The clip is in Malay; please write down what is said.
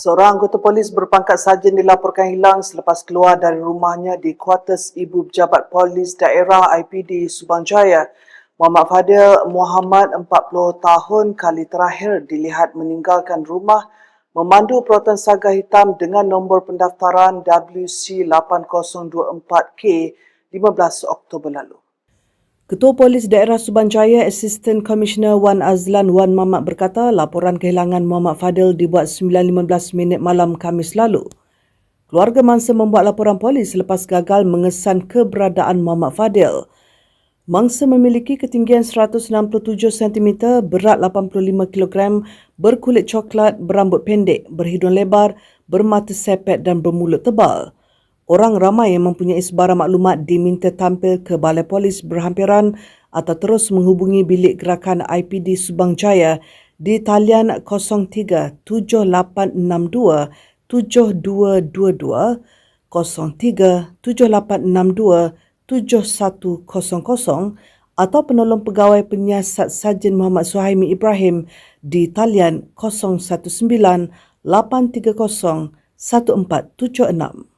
Seorang anggota polis berpangkat sarjan dilaporkan hilang selepas keluar dari rumahnya di kuartus Ibu Pejabat Polis Daerah IPD Subang Jaya. Muhammad Fadil Muhammad 40 tahun kali terakhir dilihat meninggalkan rumah memandu perotan saga hitam dengan nombor pendaftaran WC8024K 15 Oktober lalu. Ketua Polis Daerah Subang Jaya Assistant Commissioner Wan Azlan Wan Mamat berkata laporan kehilangan Muhammad Fadil dibuat 9.15 minit malam Kamis lalu. Keluarga mangsa membuat laporan polis selepas gagal mengesan keberadaan Muhammad Fadil. Mangsa memiliki ketinggian 167 cm, berat 85 kg, berkulit coklat, berambut pendek, berhidung lebar, bermata sepet dan bermulut tebal. Orang ramai yang mempunyai sebarang maklumat diminta tampil ke Balai Polis berhampiran atau terus menghubungi bilik gerakan IPD Subang Jaya di talian 03 7862 7222 03 7862 7100 atau penolong pegawai penyiasat Sarjan Muhammad Suhaimi Ibrahim di talian 019 830 1476.